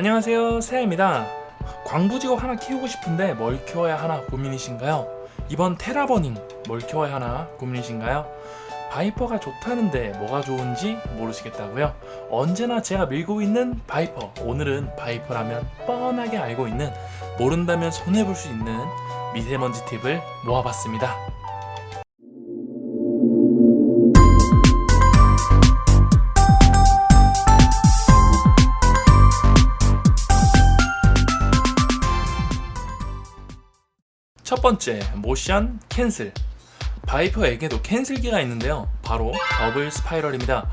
안녕하세요 세아입니다 광부직업 하나 키우고 싶은데 뭘 키워야 하나 고민이신가요? 이번 테라버닝 뭘 키워야 하나 고민이신가요? 바이퍼가 좋다는데 뭐가 좋은지 모르시겠다고요? 언제나 제가 밀고 있는 바이퍼 오늘은 바이퍼라면 뻔하게 알고 있는 모른다면 손해볼 수 있는 미세먼지 팁을 모아봤습니다 번째, 모션 캔슬. 바이퍼에게도 캔슬기가 있는데요. 바로 더블 스파이럴입니다.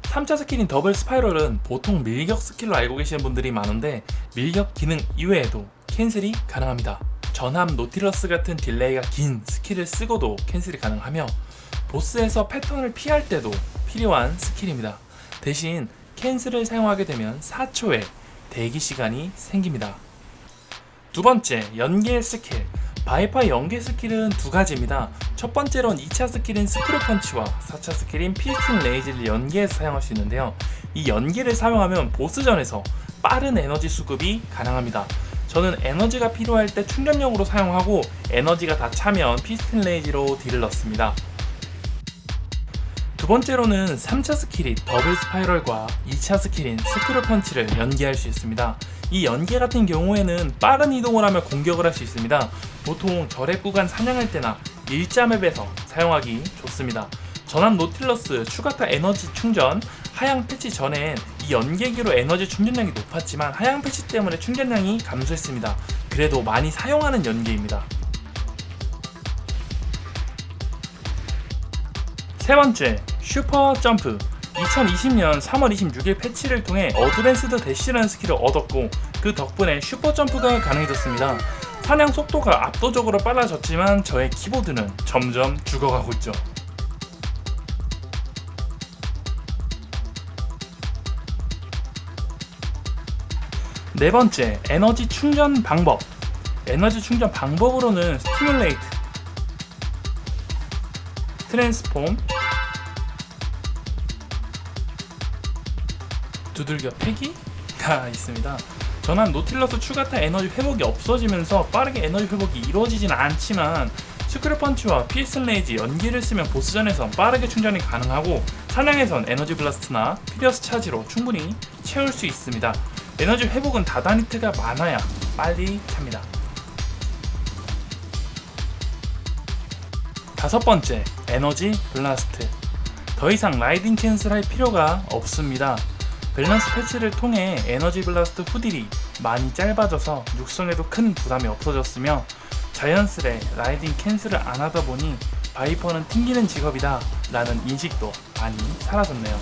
3차 스킬인 더블 스파이럴은 보통 밀격 스킬로 알고 계시는 분들이 많은데 밀격 기능 이외에도 캔슬이 가능합니다. 전함 노틸러스 같은 딜레이가 긴 스킬을 쓰고도 캔슬이 가능하며 보스에서 패턴을 피할 때도 필요한 스킬입니다. 대신 캔슬을 사용하게 되면 4초의 대기 시간이 생깁니다. 두 번째, 연계 스킬. 바이퍼의 연계 스킬은 두 가지입니다. 첫 번째로는 2차 스킬인 스크루 펀치와 4차 스킬인 피스팅 레이즈를 연계해서 사용할 수 있는데요. 이 연계를 사용하면 보스전에서 빠른 에너지 수급이 가능합니다. 저는 에너지가 필요할 때 충전용으로 사용하고 에너지가 다 차면 피스팅 레이지로 딜을 넣습니다. 두 번째로는 3차 스킬이 더블 스파이럴과 2차 스킬인 스크루 펀치를 연계할 수 있습니다. 이 연계 같은 경우에는 빠른 이동을 하며 공격을 할 수 있습니다. 보통 절액 구간 사냥할 때나 일자 맵에서 사용하기 좋습니다. 전함 노틸러스 추가타 에너지 충전 하향 패치 전엔 이 연계기로 에너지 충전량이 높았지만 하향 패치 때문에 충전량이 감소했습니다. 그래도 많이 사용하는 연계입니다. 세 번째, 슈퍼 점프. 2020년 3월 26일 패치를 통해 어드밴스드 대시라는 스킬을 얻었고 그 덕분에 슈퍼 점프가 가능해졌습니다. 사냥 속도가 압도적으로 빨라졌지만 저의 키보드는 점점 죽어가고 있죠. 네 번째, 에너지 충전 방법. 에너지 충전 방법으로는 스티뮬레이트, 트랜스폼, 두들겨 패기가 있습니다. 전환 노틸러스 추가타 에너지 회복이 없어지면서 빠르게 에너지 회복이 이루어지진 않지만 스크류 펀치와 피스턴 레이지 연기를 쓰면 보스전에선 빠르게 충전이 가능하고 사냥에선 에너지 블라스트나 피리어스 차지로 충분히 채울 수 있습니다. 에너지 회복은 다다니트가 많아야 빨리 찹니다. 다섯 번째, 에너지 블라스트. 더 이상 라이딩 캔슬할 필요가 없습니다. 밸런스 패치를 통해 에너지 블라스트 후딜이 많이 짧아져서 육성에도 큰 부담이 없어졌으며 자연스레 라이딩 캔슬을 안 하다 보니 바이퍼는 튕기는 직업이다 라는 인식도 많이 사라졌네요.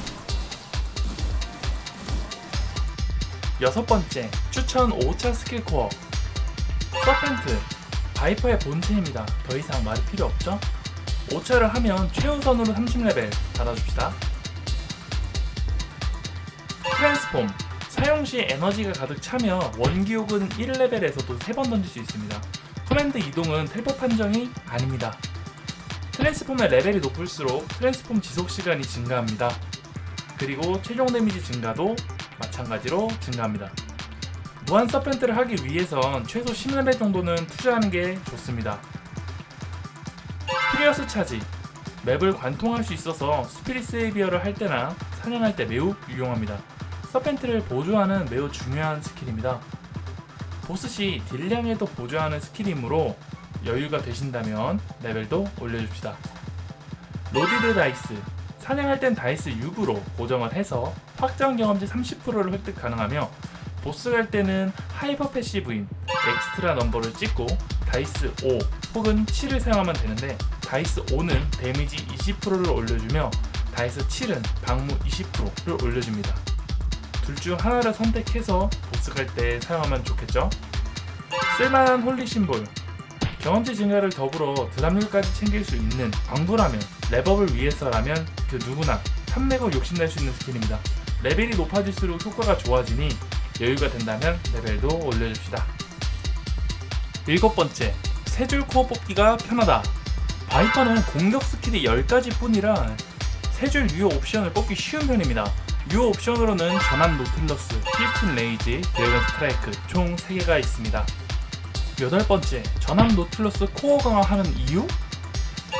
여섯 번째, 추천 5차 스킬 코어. 서펜트. 바이퍼의 본체입니다. 더 이상 말이 필요 없죠? 5차를 하면 최우선으로 30레벨 받아줍시다. 트랜스폼 사용 시 에너지가 가득 차며 원기옥은 1레벨에서도 3번 던질 수 있습니다. 커맨드 이동은 텔포 판정이 아닙니다. 트랜스폼의 레벨이 높을수록 트랜스폼 지속 시간이 증가합니다. 그리고 최종 데미지 증가도 마찬가지로 증가합니다. 무한 서펜트를 하기 위해선 최소 10레벨 정도는 투자하는 게 좋습니다. 피리어스 차지 맵을 관통할 수 있어서 스피릿 세이비어를 할 때나 사냥할 때 매우 유용합니다. 서펜트를 보조하는 매우 중요한 스킬입니다. 보스 시 딜량에도 보조하는 스킬이므로 여유가 되신다면 레벨도 올려줍시다. 로디드 다이스 사냥할 땐 다이스 6으로 고정을 해서 확정 경험치 30%를 획득 가능하며 보스 갈 때는 하이퍼 패시브인 엑스트라 넘버를 찍고 다이스 5 혹은 7을 사용하면 되는데 다이스 5는 데미지 20%를 올려주며 다이스 7은 방무 20%를 올려줍니다. 둘 중 하나를 선택해서 갈때 사용하면 좋겠죠? 쓸만한 홀리 심볼 경험치 증가를 더불어 드랍률까지 챙길 수 있는 광부라면 랩업을 위해서라면 그 누구나 탐내고 욕심낼 수 있는 스킬입니다. 레벨이 높아질수록 효과가 좋아지니 여유가 된다면 레벨도 올려줍시다. 일곱 번째, 세 줄 코어 뽑기가 편하다. 바이퍼는 공격 스킬이 10가지 뿐이라 세 줄 유효 옵션을 뽑기 쉬운 편입니다. 유 옵션으로는 전함 노틸러스, 필튼 레이지, 드래곤 스트라이크 총 3개가 있습니다. 여덟 번째, 전함 노틸러스 코어 강화하는 이유?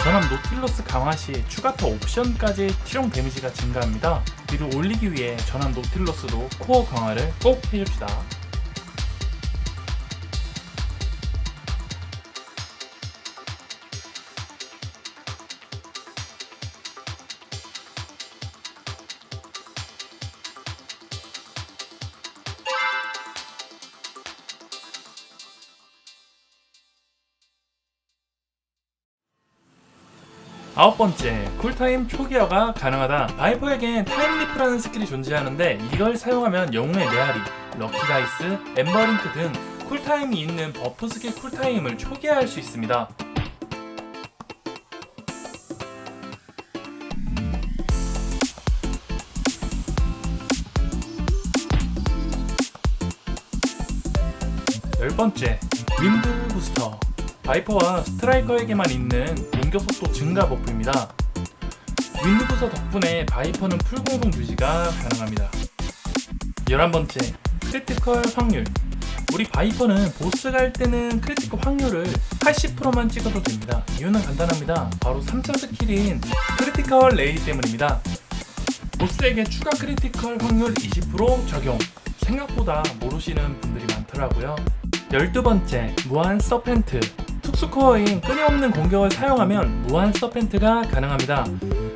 전함 노틸러스 강화 시 추가 터 옵션까지 실용 데미지가 증가합니다. 이를 올리기 위해 전함 노틸러스도 코어 강화를 꼭 해줍시다. 아홉 번째, 쿨타임 초기화가 가능하다. 바이퍼에겐 타임리프라는 스킬이 존재하는데 이걸 사용하면 영웅의 메아리, 럭키다이스, 엠버링크 등 쿨타임이 있는 버프 스킬 쿨타임을 초기화할 수 있습니다. 열 번째, 윈드 부스터. 바이퍼와 스트라이커에게만 있는 공격 속도 증가 버프입니다. 윈드 부스터 덕분에 바이퍼는 풀공동 유지가 가능합니다. 11번째, 크리티컬 확률. 우리 바이퍼는 보스 갈 때는 크리티컬 확률을 80%만 찍어도 됩니다. 이유는 간단합니다. 바로 3차 스킬인 크리티컬 레이 때문입니다. 보스에게 추가 크리티컬 확률 20% 적용. 생각보다 모르시는 분들이 많더라고요. 12번째, 무한 서펜트. 특수코어인 끊임없는 공격을 사용하면 무한 서펜트가 가능합니다.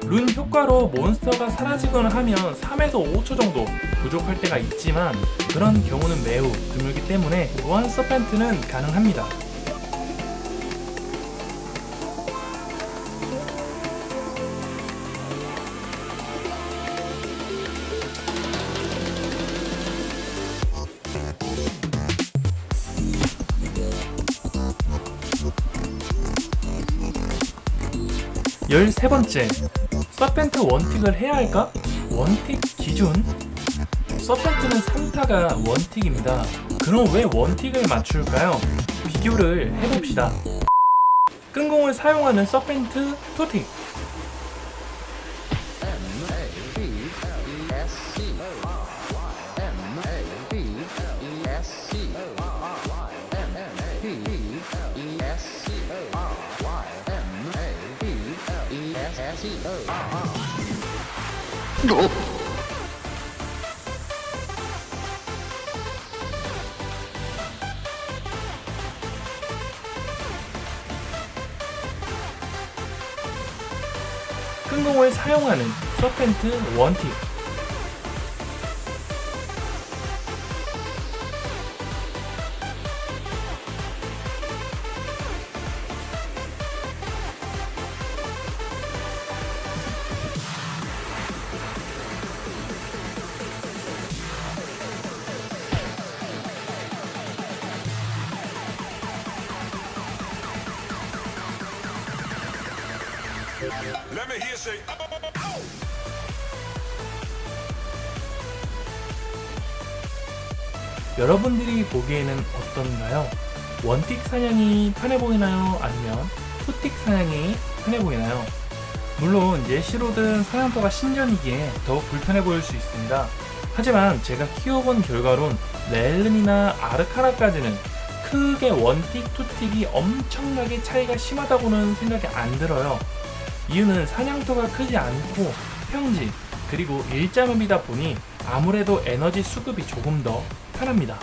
룬 효과로 몬스터가 사라지거나 하면 3에서 5초 정도 부족할 때가 있지만 그런 경우는 매우 드물기 때문에 무한 서펜트는 가능합니다. 열세 번째, 서펜트 원틱을 해야 할까? 원틱 기준? 서펜트는 3타가 원틱입니다. 그럼 왜 원틱을 맞출까요? 비교를 해봅시다. 끈공을 사용하는 서펜트 투틱. 끈공을 사용하는 서펜트 원틱. Let me hear say, oh, 여러분들이 보기에는 어떤가요? 원틱 사냥이 편해 보이나요? 아니면 투틱 사냥이 편해 보이나요? 물론 예시로든 사냥터가 신전이기에 더욱 불편해 보일 수 있습니다. 하지만 제가 키워본 결과론 렐름이나 아르카라까지는 크게 원틱, 투틱이 엄청나게 차이가 심하다고는 생각이 안 들어요. 이유는 사냥터가 크지 않고 평지 그리고 일자맵이다 보니 아무래도 에너지 수급이 조금 더 편합니다.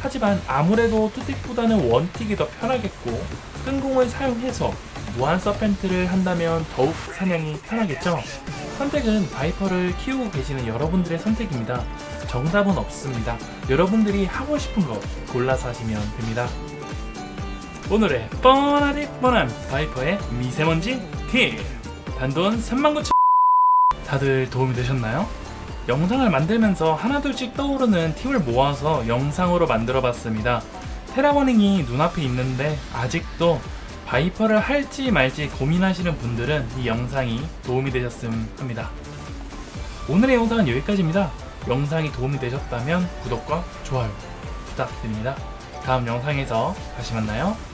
하지만 아무래도 투틱보다는 원틱이 더 편하겠고 끈공을 사용해서 무한 서펜트를 한다면 더욱 사냥이 편하겠죠? 선택은 바이퍼를 키우고 계시는 여러분들의 선택입니다. 정답은 없습니다. 여러분들이 하고 싶은 거 골라서 하시면 됩니다. 오늘의 뻔하디 뻔한 바이퍼의 미세먼지 팁 단돈 39,000 다들 도움이 되셨나요? 영상을 만들면서 하나둘씩 떠오르는 팁을 모아서 영상으로 만들어 봤습니다. 테라버닝이 눈앞에 있는데 아직도 바이퍼를 할지 말지 고민하시는 분들은 이 영상이 도움이 되셨음 합니다. 오늘의 영상은 여기까지입니다. 영상이 도움이 되셨다면 구독과 좋아요 부탁드립니다. 다음 영상에서 다시 만나요.